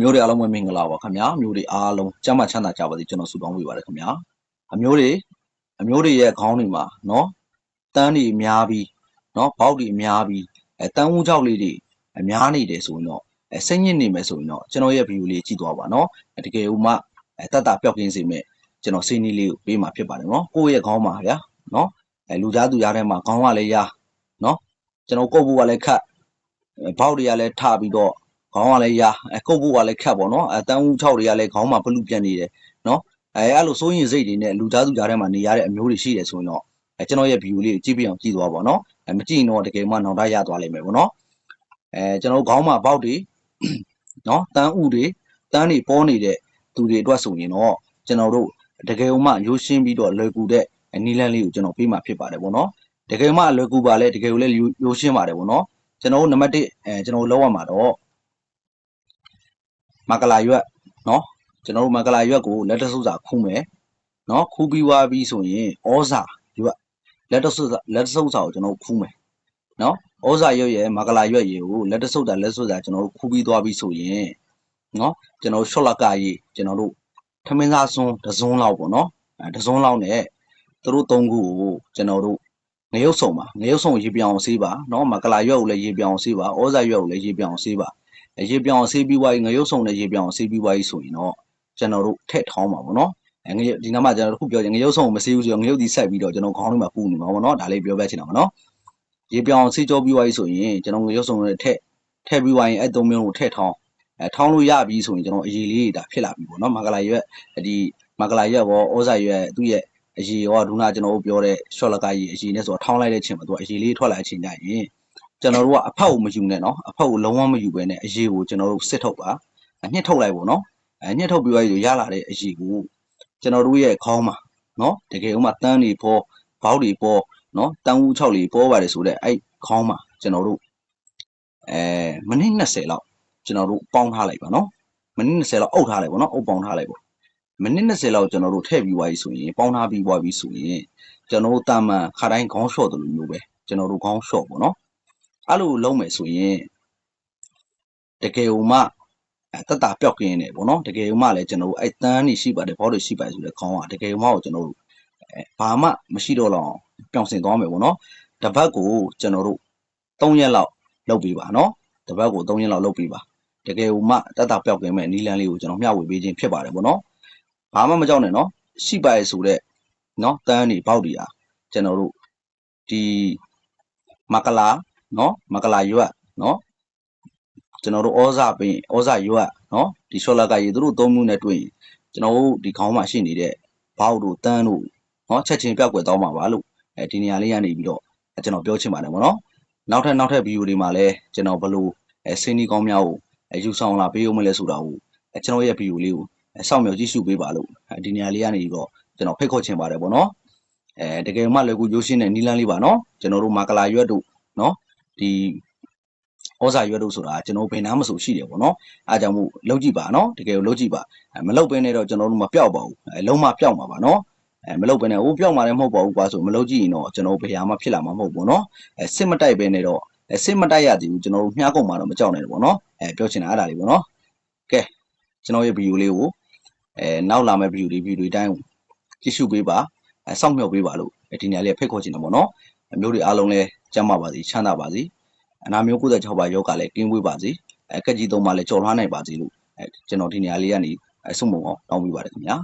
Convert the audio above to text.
မျိုးတွေအားလုံးမင်္ဂလာပါခင်ဗျာမျိုးတွေအားလုံးကျမ်းမာချမ်းသာကြပါစေကျွန်တော်ဆုတောင်းပေးပါရခင်ဗျာအမျိုးတွေအမျိုးတွေရဲ့ခေါင်းတွေမှာနော်တန်းတွေအများပြီးနော်ဘောက်တွေအများပြီးအဲတန်းဝူးကြောက်လေးတွေအများနေတယ်ဆိုရင်တော့အဲစိတ်ညစ်နေမယ်ဆိုရင်တော့ကျွန်တော်ရဲ့ဗီဒီယိုလေးကြည့်သွားပါနော်တကယ်ဥမာအဲတတ်တာပျောက်ကင်းစေမယ်ကျွန်တော်စိတ်နည်းလေးကိုပေးမှာဖြစ်ပါတယ်နော်ကိုယ့်ရဲ့ခေါင်းမှာဗျာနော်အဲလူသားသူရားထဲမှာခေါင်းကလည်းရာနော်ကျွန်တော်ကိုယ့်ဘုကလည်းခတ်ဘောက်တွေကလည်းထပြီးတော့ ခေါင်းကလည်းရာအဲကုတ်ဖို့ကလည်းခက်ပေါ့နော်အဲတန်းဦး6တွေကလည်းခေါင်းမှာဘလူပြတ်နေတယ်နော်အဲအဲ့လိုစိုးရင်စိတ်တွေနဲ့လူသားစုကြားထဲမှာနေရတဲ့အမျိုးတွေရှိတယ်ဆိုရင်တော့အဲကျွန်တော်ရဲ့ဗီဒီယိုလေးကိုကြည့်ပြအောင်ကြည့်သွားပါနော်အဲမကြည့်ရင်တော့တကယ်မှနောင်တရသွားလိမ့်မယ်ပေါ့နော်အဲကျွန်တော်ခေါင်းမှာပေါက်တွေနော်တန်းဥတွေတန်းတွေပေါ်နေတဲ့သူတွေအတွက်ဆိုရင်တော့ကျွန်တော်တို့တကယ်မှရိုးရှင်းပြီးတော့လွယ်ကူတဲ့နီလန်းလေးကိုကျွန်တော်ပေးမှာဖြစ်ပါတယ်ပေါ့နော်တကယ်မှလွယ်ကူပါလေတကယ်လည်းရိုးရှင်းပါတယ်ပေါ့နော်ကျွန်တော်တို့နံပါတ်1အဲကျွန်တော်လောက်ရမှာတော့ မကလာရွက်နော်ကျွန်တော်တို့မကလာရွက်ကိုလက်တဆုစာခူးမယ်နော်ခူးပြီးွားပြီးဆိုရင်ဩဇာရွက်လက်တဆုစာလက်တဆုစာကိုကျွန်တော်ခူးမယ်နော်ဩဇာရွက်ရဲ့မကလာရွက်ရေကိုလက်တဆုစာလက်ဆုစာကျွန်တော်တို့ခူးပြီးသွားပြီးဆိုရင်နော်ကျွန်တော်ရှော့လကရေကျွန်တော်တို့ထမင်းစားစွန်းတစွန်းလောက်ပေါ့နော်အဲတစွန်းလောက်နဲ့သူတို့သုံးခုကိုကျွန်တော်တို့ငရုတ်ဆုံပါငရုတ်ဆုံရေပြောင်ဆေးပါနော်မကလာရွက်ကိုလည်းရေပြောင်ဆေးပါဩဇာရွက်ကိုလည်းရေပြောင်ဆေးပါ ရေပြောင်ဆေးပြီးွားကြီးငရုတ်ဆုံနဲ့ရေပြောင်ဆေးပြီးွားကြီးဆိုရင်တော့ကျွန်တော်တို့ထည့်ထောင်းပါဗောနော်အဲငရုတ်ဒီနားမှာကျွန်တော်တို့ခုပြောချင်ငရုတ်ဆုံကိုမဆေးဘူးဆိုတော့ငရုတ်ဒီဆက်ပြီးတော့ကျွန်တော်ခေါင်းလေးမှာပူနေမှာဗောနော်ဒါလေးပြောပြချင်တာဗောနော်ရေပြောင်ဆေးကြောပြီးွားကြီးဆိုရင်ကျွန်တော်ငရုတ်ဆုံနဲ့ထည့်ထည့်ပြီးွားရင်အဲ့သုံးမျိုးကိုထည့်ထောင်းအဲထောင်းလို့ရပြီဆိုရင်ကျွန်တော်အရေးလေးတွေဒါဖြစ်လာပြီဗောနော်မကလာရွက်ဒီမကလာရွက်ရောဩဇာရွက်သူ့ရဲ့အရေးရောဒုနာကျွန်တော်တို့ပြောတဲ့ရှော့လကကြီးအရေးနဲ့ဆိုတော့ထောင်းလိုက်တဲ့ချိန်မှာသူကအရေးလေးထွက်လာတဲ့အချိန်ကျရင် ကျွန်တော်တို့ကအဖောက်ကိုမယူနဲ့နော်အဖောက်ကိုလုံးဝမယူဘဲနဲ့အရေးကိုကျွန်တော်တို့စစ်ထုတ်ပါညှစ်ထုတ်လိုက်ပေါ့နော်အဲညှစ်ထုတ်ပြီးတော့ရလာတဲ့အရေးကိုကျွန်တော်တို့ရဲ့ခေါင်းမှာနော်တကယ်ဥမာတန်းတွေပေါ်ဘောက်တွေပေါ်နော်တန်းဦး6တွေပေါ်ပါတယ်ဆိုတော့အဲ့ခေါင်းမှာကျွန်တော်တို့အဲမိနစ်20လောက်ကျွန်တော်တို့ပေါင်းထားလိုက်ပါနော်မိနစ်20လောက်အုပ်ထားလိုက်ပေါ့နော်အုပ်ပေါင်းထားလိုက်ပေါ့မိနစ်20လောက်ကျွန်တော်တို့ထည့်ပြီးွားပြီဆိုရင်ပေါင်းထားပြီးွားပြီဆိုရင်ကျွန်တော်တို့တာမန်ခါတိုင်းခေါင်းလျှော့တယ်လို့မျိုးပဲကျွန်တော်တို့ခေါင်းလျှော့ပေါ့နော် အဲ့လိုလုံးမယ်ဆိုရင်တကယ်ဟိုမှအဲတက်တာပျောက်ကင်းနေပေါ့နော်တကယ်ဟိုမှလည်းကျွန်တော်တို့အဲ့တန်းနေရှိပါတယ်ဘောတွေရှိပါတယ်ဆိုတဲ့ခေါင်းကတကယ်ဟိုမှကိုကျွန်တော်တို့အဲဘာမှမရှိတော့တော့ပျောင်စင်သွားမယ်ပေါ့နော်တပတ်ကိုကျွန်တော်တို့3ရက်လောက်လုပ်ပေးပါနော်တပတ်ကို3ရက်လောက်လုပ်ပေးပါတကယ်ဟိုမှတက်တာပျောက်ကင်းမဲ့နီလန်းလေးကိုကျွန်တော်မျှဝေပေးခြင်းဖြစ်ပါတယ်ပေါ့နော်ဘာမှမကြောက်နဲ့နော်ရှိပါရဲ့ဆိုတဲ့နော်တန်းနေဘောက်တွေอ่ะကျွန်တော်တို့ဒီမကလာ နော်မကလာရွက်နော်ကျွန်တော်တို့ဩဇာပင်ဩဇာရွက်နော်ဒီရှော့လက်ကရေသူတို့သုံးမျိုးနဲ့တွေ့ရင်ကျွန်တော်တို့ဒီခေါင်းမှာရှိနေတဲ့ဘောက်တို့တန်းတို့နော်ချက်ချင်းပြောက်ွယ်သွားမှာပါလို့အဲဒီနေရာလေးကနေပြီးတော့ကျွန်တော်ပြောချင်ပါတယ်ဗောနော်နောက်ထပ်နောက်ထပ်ဗီဒီယိုတွေမှာလည်းကျွန်တော်ဘလို့အဲစင်းဒီကောင်းများကိုအဲယူဆောင်လာပေးဦးမလဲဆိုတာကိုအဲကျွန်တော်ရဲ့ဗီဒီယိုလေးကိုအဲစောင့်မျှော်ကြည့်ရှုပေးပါလို့ဒီနေရာလေးကနေပြီးတော့ကျွန်တော်ဖိတ်ခေါ်ချင်ပါတယ်ဗောနော်အဲတကယ်မှလည်းကိုရိုးရှင်းတဲ့နီလန်းလေးပါနော်ကျွန်တော်တို့မာကလာရွက်တို့နော် ဒီဩဇာရွက်တို့ဆိုတာကျွန်တော်ဘယ်နားမဆိုရှိတယ်ပေါ့နော်အားကြောင့်မို့လောက်ကြည့်ပါနော်တကယ်ကိုလောက်ကြည့်ပါမလောက်ဘဲနဲ့တော့ကျွန်တော်တို့မပြောက်ပါဘူးအဲလုံးမပြောက်မှာပါနော်အဲမလောက်ဘဲနဲ့ဟိုပြောက်မှာလည်းမဟုတ်ပါဘူးကွာဆိုမလောက်ကြည့်ရင်တော့ကျွန်တော်ဘယ်ဟာမှဖြစ်လာမှာမဟုတ်ဘူးနော်အဲစစ်မတိုက်ဘဲနဲ့တော့အဲစစ်မတိုက်ရသေးဘူးကျွန်တော်တို့မြားကုန်မှာတော့မကြောက်နဲ့ပေါ့နော်အဲပြောချင်တာအဲ့ဒါလေးပေါ့နော်ကဲကျွန်တော်ရဲ့ဗီဒီယိုလေးကိုအဲနောက်လာမယ့်ဗီဒီယိုလေးဗီဒီယိုအတိုင်းကြည့်ရှုပေးပါအဲစောင့်မျှော်ပေးပါလို့ဒီနေရာလေးဖိတ်ခေါ်ချင်တယ်ပေါ့နော်အမျိုးတွေအားလုံးလည်း ကျမ်းမာပါစေချမ်းသာပါစေအနာမျိုး96ပါယောဂလည်းကင်းဝေးပါစေအဲကက်ကြီးသုံးပါလည်းကြော်လွှားနိုင်ပါစေလို့အဲကျွန်တော်ဒီနေရာလေးကနေအဆုံးမအောင်တောင်းပေးပါတယ်ခင်ဗျာ